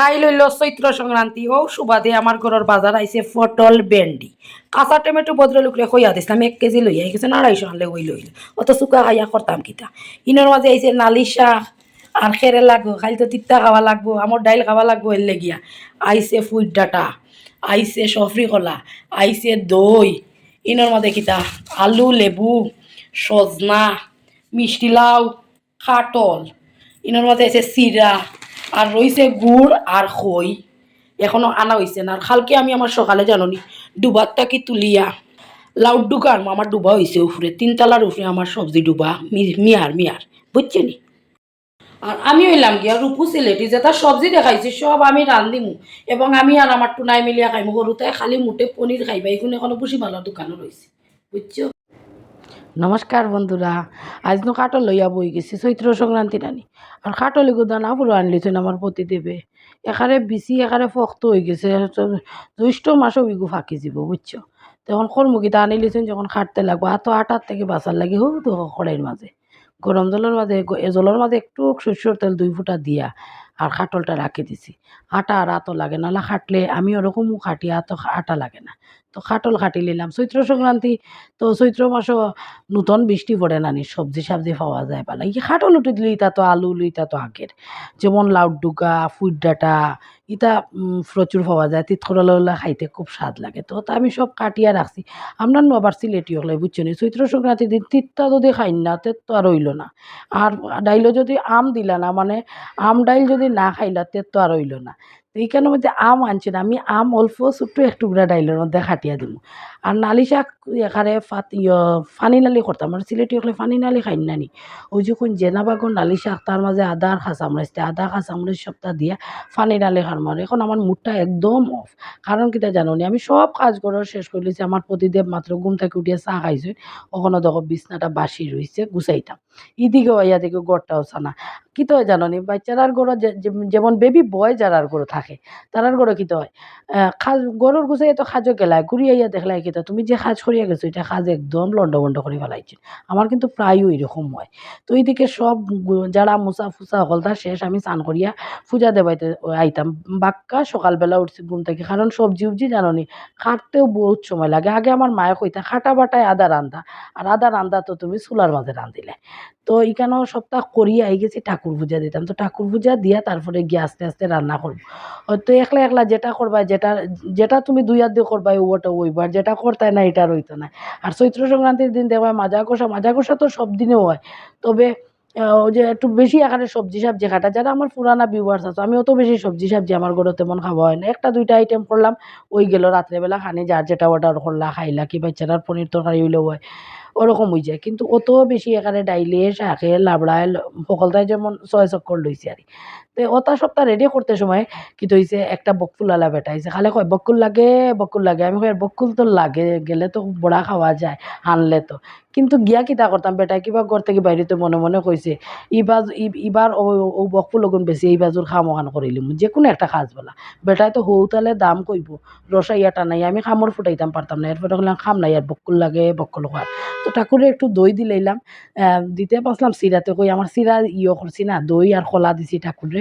খাই লইল চৈত্র সংক্রান্তি ও সুবাদে আমার ঘরের বাজার আইছে পটল ভেন্ডি কাঁচা টমেটো ভদ্রলোকরে কইয়া দিছিলাম এক কেজি লইয়া গেছে আড়াইশো আনলে ওই লইল অত চুকা খাইয়া করতাম কিতা। ইনোর মাঝে আইছে নালি শাক আর খেরে লাগবো খালি তো তিত্তা খাওয়া লাগবো আমার ডাইল খাওয়া লাগবো এর লেগিয়া। আইছে ফুট ডাটা আইছে সফরি কলা আইছে দই ইনোর মাঝে কিতা, আলু, লেবু, সজনা, মিষ্টি লাউ খাটল ইনোর মধ্যে আছে চিরা আর রয়েছে গুড় আর খই। এখনও আনা হয়েছে না। আর কালকে আমি আমার সকালে জাননি, ডুবারটা কি তুলিয়া? লাউড ডুকার আমার ডুবা হয়েছে উপরে। তিনতলার উপরে আমার সবজি ডুবা মিয়ার মিয়ার। বুঝছে নি? আর আমি হইলাম গিয়া রূপু সিলেটি, যে তার সবজি দেখাইছি, সব আমি রান্ধিমু এবং আমি আর আমার টুনাই মিলিয়া খাইমু। সৰুতে খালি মুঠে পনির খাইবা। এইখানে এখনও বুঝি ভালো দোকানও রয়েছে বুঝছ? নমস্কার বন্ধুরা, আজ নো কাটল লইয়া বই গেছি, চৈত্র সংক্রান্তি নানি। আর কাটল এগো দানা পুরো আনলিছেন আমার পতি দেবে। এখানে বিচি এখানে ফক্ত হয়ে গেছে জ্যৈষ্ঠ মাসও ইগু ফাঁকি যাব বুঝছ? তখন কর্মকিতা আনি লিছেন যখন খাটতে লাগবো, আর তো আটার থেকে বাঁচার লাগে, হো তো কড়াইয়ের মাঝে। গরম জলের মাঝে, গ- এ জলের মাঝে একটু সরষের তেল দুই ফুটা দিয়া। আর খাটলটা রাখে দিছি। আটা আর আতো লাগে, নাহলে খাটলে আমি ওরকমও খাটি আতো আটা লাগে না। তো খাটল খাটি নিলাম। চৈত্র সংক্রান্তি, তো চৈত্র মাসও নূতন বৃষ্টি পড়ে না নি, সবজি সবজি পাওয়া যায় পালা। এই খাটল উঠে দিলি, তা তো আলু লুই তা তো আগের। যেমন লাউডুগা ফুড ডাটা ইতা প্রচুর পাওয়া যায়। তিত করলা খাইতে খুব স্বাদ লাগে তো। তা আমি সব কাটিয়া রাখছি। আমরা নবার সিলেটি হলে, বুঝছ না? চৈত্র সংক্রান্তির দিন তিতটা যদি খাই না, তে তো আর রইল না। আর ডাইলও যদি আম দিলা না মানে আম ডাইল যদি না খাইলা, তে তো আর রইল না। এইখানে মধ্যে আম আনছি না। আমি আম অল্প, ছোট্ট এক টুকরা ডাইলের মধ্যে খাটিয়া দিব আর নালি শাক এখানে ফানি নালি করতাম। আর সিলেটি হলে ফানি নালি খাই নানি। ওই যখন জেনা বাগর নালি শাক তার মাঝে আদা আর খাঁচামরিচ তে আদা খাঁচামরিচ সবটা দিয়া। ফানি নালি খার মারে এখন আমার মুডটা একদম অফ কারণ কিটা জানো নি, আমি সব কাজ করার শেষ করে লিছি। আমার প্রতিদেব মাত্র ঘুম থেকে উঠিয়ে চা খাইছে। ওখানে দেখো বিছনাটা বাসি রয়েছে গুছাইতাম ইদিকে ইয়া দিকে গড়টাও ছানা কি তো হয় জানো নি বাচ্চারার গড় যেমন বেবি বয় যারার গড় থাকে তারার গড় কি তো হয়? খাজ, গরুর গুছাই তো খাজো গেলায় ঘুরিয়ে ইয়া দেখলাই কিতা তুমি যে খাজ করিয়া গেছো, এটা খাজ একদম লন্ড বন্ড করে ফেলাইছে। আমার কিন্তু প্রায়ই এরকম হয়। তো এইদিকে সব যারা মুসা ফুসা হলতা শেষ, আমি স্নান করিয়া পূজা দেবাইতে আইতাম। বাক্কা সকালবেলা উঠছি ঘুম থেকে, কারণ সবজি উবজি জানো নি কাটতেও বহুত সময় লাগে। আগে আমার মায়ে কইতা, খাটা বাটায় আদা রান্ধা, আর আদা রান্ধা তো তুমি চুলার মাঝে রান্ধিলে। তো এখানেও সপ্তাহ করিয়ে আই গেছি ঠাকুর পূজা দিতাম। তো ঠাকুর পূজা দিয়া তারপরে গিয়ে আস্তে আস্তে রান্না করব। হয়তো একলা একলা যেটা করবা, যেটা যেটা তুমি দুই হাত দিয়ে করবা ওটা ওইবার, যেটা করতে না এটা রইতো না আর চৈত্র সংক্রান্তির দিন দেখবা মাজা কষা মাজা কষা তো সব দিনেও হয়। তবে যে একটু বেশি আকারে সবজি সবজি খাটা। যারা আমার পুরানা ভিউয়ার্স আছে আমি অত বেশি সবজি সবজি আমার ঘরে তেমন খাওয়া হয় না। একটা দুইটা আইটেম করলাম, ওই গেল রাত্রেবেলা খানি, যার যেটা অর্ডার করলা, খাইলা, কি বাচ্চারার পনির তরকারি হইলেও হয়। ওরকম হয়ে যায়। কিন্তু অত বেশি এখানে ডাইলে, শাকে, লাবড়ায় সকলটাই যেমন ছয় চক্কর লইছে আর। তো ওটা সপ্তাহ রেডি করতে সময় কি হইছে একটা বকুল আলা বেটাইছে খালে কয় বকুল লাগে বকুল লাগে। আমি কয় বকুল তো লাগে, গেলে তো বড়া খাওয়া যায় আনলে তো। কিন্তু গিয়া কিতা করতাম, বেটাই কিবা ঘর থেকে বাইরেতে মনে মনে কইছে, ইবাজ ইবার ও বকুল লগুন বেশি এই বাজুর খাম ওখান করিলিম যে কোনো একটা খাজ বলা। বেটাই তো হৌতালে দাম কইব রসাইয়া টানাই আমি খামর ফুটাইতাম পারতাম না এরপরে বললাম খাম নাই আর বকুল লাগে বকুল খাওয়ার তো ঠাকুরে একটু দই আহ, দিতে পারছিলাম সিরাতে কই আমার সিরা ইয়ে করছি না দই আর কলা দিছি ঠাকুরে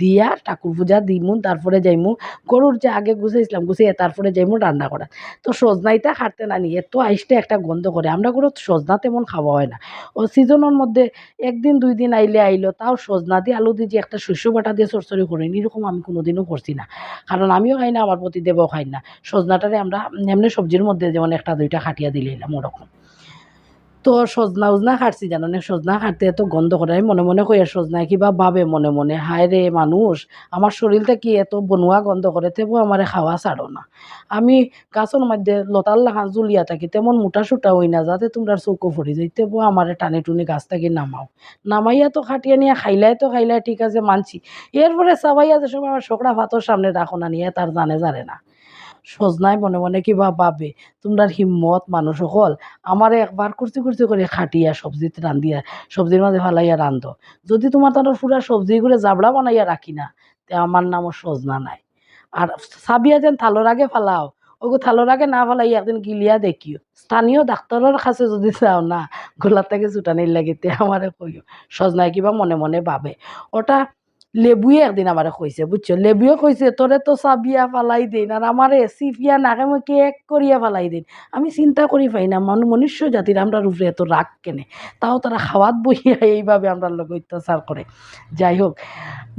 দিয়া ঠাকুর পূজা দিমু তারপরে যাইমু। গরুর যে আগে গুছাইছিলাম গুছিয়ে তারপরে যাইমু রান্না করা তো সজনাইটা খাটতে না নিয়ে তো আইসটা একটা গন্ধ করে আমরা গরু সজনা তেমন খাওয়া হয় না। ও সিজনের মধ্যে একদিন দুই দিন আইলে আইলো তাও সজনা দিয়ে আলু দিয়ে একটা শস্য বাটা দিয়ে চরচরি করি এরকম আমি কোনোদিনও করছি না। কারণ আমিও খাই না আমার প্রতিদেবও খাই না। সজনাটারে আমরা এমনি সবজির মধ্যে যেমন একটা দুইটা খাটিয়া দিলাম ওরকম। তো সজনা উজনা খাটছি জানো না? সজনা খাটতে এত গন্ধ করে। আমি মনে মনে কই আর সজনা, কিবা ভাবে মনে মনে, হায় রে মানুষ, আমার শরীরটা কি এত বনোয়া গন্ধ করে, তেবু আমারে খাওয়া ছাড়ো না। আমি গাছের মধ্যে লতার লাখা জুলিয়া থাকি তেমন মোটা সুটা হই না, যাতে তোমরা চৌকো ফুরি যাই তেবু আমারে টানে টুনি গাছ থেকে নামাও। নামাইয়া তো খাটিয়া নিয়ে, খাইলাই তো খাইলাই, ঠিক আছে, মানছি। এরপরে চাবাইয়া যে সময় আমার শোকরা ভাতর সামনে রাখো না নিয়ে, তার জানে জানে না। সজনায় মনে মনে কিবা ভাবে তোমরা হিম্মত মানুষ সকল। আমারে একবার কুর্চি কুর্চি করে খাটিয়া সবজিতে রান্ধিয়া সবজির মাঝে ফালাইয়া রান্ধ যদি তোমার তার পুরা সবজি করে জাবড়া বানাইয়া রাখি না, তে আমার নামও সজনা নাই। আর সাবিয়া যেন থালোর আগে ফালাও ওগো থালোর আগে না ফালাই একদিন গিলিয়া দেখিও। স্থানীয় ডাক্তারের কাছে যদি চাও না গোলার থেকে লাগে তে আমারে কইও সজনায় কিবা মনে মনে ভাবে। ওটা লেবুয়ে একদিন আমারে কইছে বুঝছ? লেবুয়ে কইছে তোরে তো চাবিয়া ফালাই দিন, আর আমারে সিফিয়া নাকে মুখে এক করিয়া ফালাই দিন। আমি চিন্তা করি পাই না মানুষ মনুষ্য জাতির আমরা উপরে এত রাগ কেনে? তাও তারা খাওয়াত বইয়া এইভাবে আমরা লোক অত্যাচার করে। যাই হোক,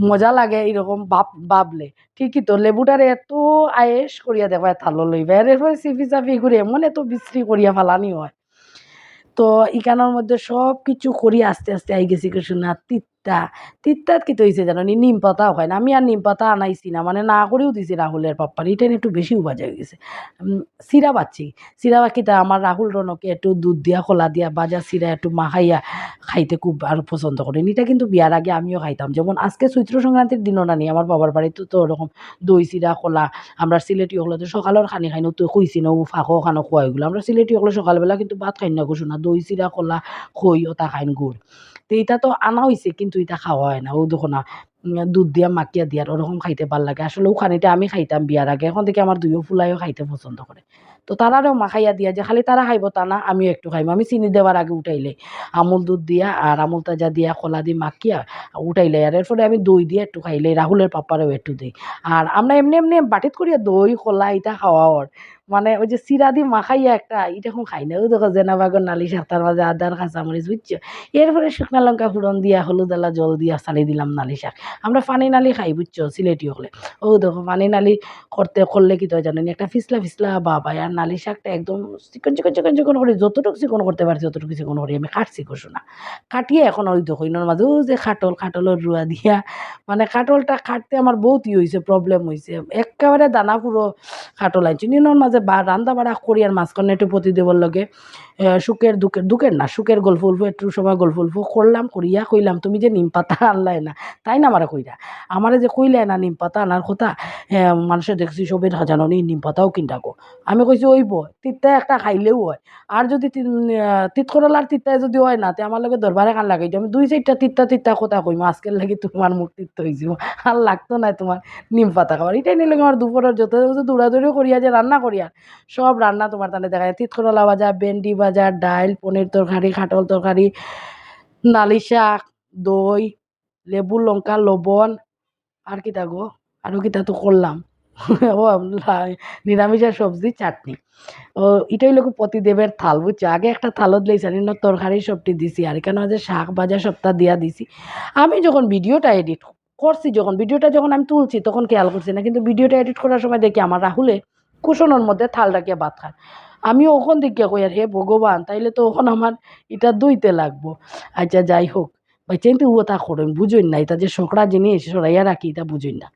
মজা লাগে এইরকম বাপ ভাবলে ঠিকই তো, লেবুটারে এত আয়েস করিয়া দেখায় থালো লইবা এরপরে সিফি চাফি করে এমন এত বিশ্রী করিয়া ফালানি হয়। তো ইকানোর মধ্যে সব কিছু করি আস্তে আস্তে আই গেছি কিছু না তিত্তা তিত্তাত কি হয়েছে জানো? নি নিম পাতাও হয় না। আমি আর নিম পাতা আনাইছি না। মানে না করেও দিছি রাহুলের পাপ্পার। এটা একটু বেশি উবাজা হয়ে গেছে। চিরা বাচ্ছি চিরা বাকিটা আমার রাহুল রনকে একটু দুধ দিয়া খোলা দিয়া, বাজা চিরা একটু মাখাইয়া খাইতে খুব আর পছন্দ করেন এটা কিন্তু বিয়ার আগে আমিও খাইতাম। যেমন আজকে চৈত্র সংক্রান্তির দিনও নানি আমার বাবার বাড়িতে তো ওরকম দই চিরা খোলা আমরা সিলেটি হলো তো সকালের খানি খাই। তুই খুঁইছি না ও ফাঁকও খানো খোয়া এগুলো আমরা সিলেটি হলো সকালবেলা কিন্তু ভাত খাই না গোসো না। দই চিরা খোলা খই, ওটা খাইন গুড়। তো এটা তো আনা হয়েছে কিন্তু এটা খাওয়া হয় না। ও দেখো দুধ দিয়া মাকিয়া দিয়ার ওরকম খাইতে ভালো লাগে। আসলে ওখানিটা আমি খাইতাম বিয়ার আগে। এখন থেকে আমার দুইও ফুলাইও খাইতে পছন্দ করে তো তারারও মাখাইয়া দিয়া যে, খালি তারা খাইব তা না, আমিও একটু খাইব আমি চিনি দেওয়ার আগে উঠাইলে আমুল দুধ দিয়া আর আমুল তাজা দিয়া, কলা দিয়ে মাখিয়া উঠাইলে আর এরপরে আমি দই দিয়ে একটু খাইলে রাহুলের পাপারেও একটু দিই আর আমরা এমনি এমনি বাটিত করিয়া দই কলা এটা খাওয়া ওর মানে ওই যে সিরা দি মাখাইয়া একটা এখন খাই না ওই দেখো জেনাবাগর নালি শাক তার মাঝে আদার কাঁচামরিচ বুঝছ এরপরে শুকনা লঙ্কা ফুরন দিয়া, হলুদ আলা জল দিয়া, চালি দিলাম নালি শাক। আমরা পানি নালি খাই, বুঝছ? সিলেটি হলে। ও দেখো পানি নালি করতে, করলে কি তো জানেন? একটা ফিসলা ফিসলা বাবা, আর নালি শাকটা একদম চিকন চিকন চিকন চিকন করে যতটুকু চিকন করতে পারছি, ততটুকু চিকন করি। আমি কাটছি কষু না কাটিয়ে এখন ওই দেখো, ইনোর মাঝে ও যে খাটল, খাটলের রুয়া দিয়া মানে খাটলটা কাটতে আমার বহুত ই হয়েছে প্রবলেম হয়েছে একেবারে দানা পুরো খাটল আনছি নিনোর মাঝে বা রান্দা বাড়া করি আর মাঝখানে একটু প্রতি দেবর লগে। শুকের দুকের দুকের না শুকের গল্প উল্প একটু সময় গল্প উল্প করলাম করিয়া কইলাম তুমি যে নিম পাতা আনলাই না, তাই না আমারে কইরা আমারে যে কইলে না নিম পাতা আনার কথা হ্যাঁ মানুষে দেখছি সবে জানো নি নিম পাতাও কিনতাকো আমি কইছি ওইব তিত্তা একটা খাইলেও হয়। আর যদি তিত করলার তিত্তায় যদি হয় না, তে আমার লগে দরবারে কান লাগাই আমি দুই চারটা তিত্তা তিত্তা কথা কইম আজকের লাগি তোমার মুখ তিত্ত হয়েছি আর লাগতো না তোমার নিম পাতা খাবার এটাই নিলে আমার দুপুরের যত দৌড়াদৌড়িও করিয়া যে রান্না করিয়া সব রান্না তোমার তাহলে দেখা যায়। তিত করলা ভাজা ভেন্ডি ভাজা ডাইল পনির তরকারি খাটল তরকারি নালি শাক দই লেবু লঙ্কা লবণ আর কিতা গো আরও কিতা তো করলাম ও নিরামিষের সবজি চাটনি। ও এটাই লোক প্রতিদেবের থাল বুঝছ আগে একটা থালত লইছি আর তরকারি সবটি দিছি আর কেন যে শাক ভাজা সবটা দিয়া দিছি। আমি যখন ভিডিওটা এডিট করছি যখন, ভিডিওটা যখন আমি তুলছি তখন খেয়াল করছি না, কিন্তু ভিডিওটা এডিট করার সময় দেখি আমার রাহুলে কুশনের মধ্যে থাল রাখিয়া ভাত খায়। আমি ওখান দিকে কই, আর হে ভগবান, তাইলে তো ওখান আমার এটা দুইতে লাগবো। আচ্ছা যাই হোক। ভাই, চিন্তা ও তা করেন বুঝুন না, এটা যে শোকরা জিনিস, সরাইয়া রাখি, এটা বুঝুন না।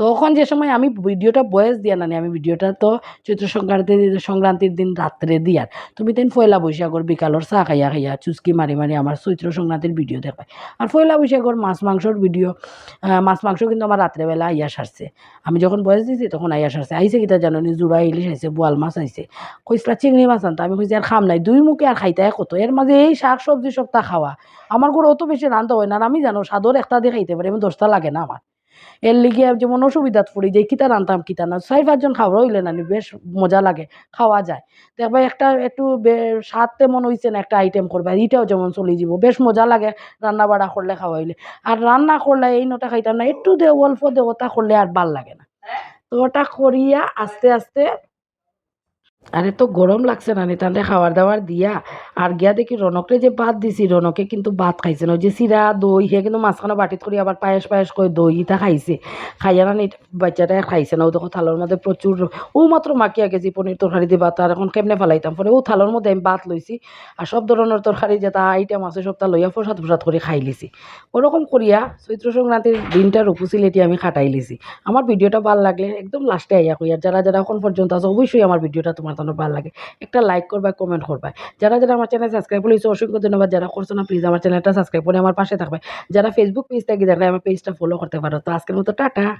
তখন যে সময় আমি ভিডিওটা বয়স দিয়া নানি আমি ভিডিওটা তো চৈত্র সংক্রান্তি সংক্রান্তির দিন রাত্রে দিয়ার। তুমি তেন পয়লা বৈশাখর বিকালর চা খাইয়া খাইয়া চুস্কি মারি মারি আমার চৈত্র সংক্রান্তির ভিডিও দেখায় আর পয়লা বৈশাখর মাছ মাংসর ভিডিও মাছ মাংস কিন্তু আমার রাত্রেবেলা আইয়া সারছে আমি যখন বয়স দিয়েছি তখন আইয়া সারছে আইসে কিতা জানো নি? জোড়া ইলিশ আইছে বোয়াল মাছ আইসে কইসলা চিংড়ি মাছ আনতো। আমি কইছি আর খাম নাই। দুই মুখে আর খাইতে কত? এর মাঝে এই শাক সবজি সবটা খাওয়া আমার ঘরে অত বেশি রান্ধতে হয় না। আমি জানো সাদর একটা দিয়ে খাইতে পারি আমি দশটা লাগে না আমার এর লিগে যেমন অসুবিধাত পড়ি যে কিতা রান্তাম কিতা না চার পাঁচজন খাওয়া হইলে না বেশ মজা লাগে, খাওয়া যায়। দেখবা একটা একটু স্বাদ তেমন হইছে না একটা আইটেম করবে এটাও যেমন চলে যাব বেশ মজা লাগে রান্না বাড়া করলে খাওয়া হইলে। আর রান্না করলে এই নটা খাইতাম না, একটু দে অল্প দে ওটা করলে আর ভালো লাগে না। তো ওটা করিয়া আস্তে আস্তে আরে তো গরম লাগছে না তাহলে খাবার দাবার দিয়া। আর গিয়া দেখি রনকরে যে ভাত দিছি, রনকে কিন্তু ভাত খাইছে না। ওই যে চিরা দই হে কিন্তু মাঝখানে বাটিত করে আবার পায়েস পায়েস করে দই ইটা খাইছে। খাইয়া না বাচ্চাটা খাইছে না, ও দেখো থালোর মধ্যে প্রচুর ও মাত্র মাখিয়া গেছি, পনির তরকারি দিয়ে ভাত, আর এখন কেমনে ফেলাইতাম? পরে ও থালোর মধ্যে আমি ভাত লইছি, আর সব ধরনের তরকারি যেটা আইটেম আছে সবটা লইয়া প্রসাদ প্রসাদ করে খাই লিছি। ওরকম করিয়া চৈত্র সংক্রান্তির দিনটার উপসিলেটি আমি খাটাই লিছি। আমার ভিডিওটা ভালো লাগলে একদম লাস্টে আইয়া কই আর যারা যারা এখন পর্যন্ত আছে, অবশ্যই আমার ভিডিওটা তোমার জন্য ভালো লাগে। একটা লাইক করবা কমেন্ট করবা। যারা যারা আমার চ্যানেল সাবস্ক্রাইব করেছ, অসংখ্য ধন্যবাদ। যারা করছ না প্লিজ আমার চ্যানেলটা সাবস্ক্রাইব করে আমার পাশে থাকবে। যারা ফেসবুক পেজ গিয়ে দেখলে, আমার পেজটা ফলো করতে পারো। তো আজকের মতো, টাটা!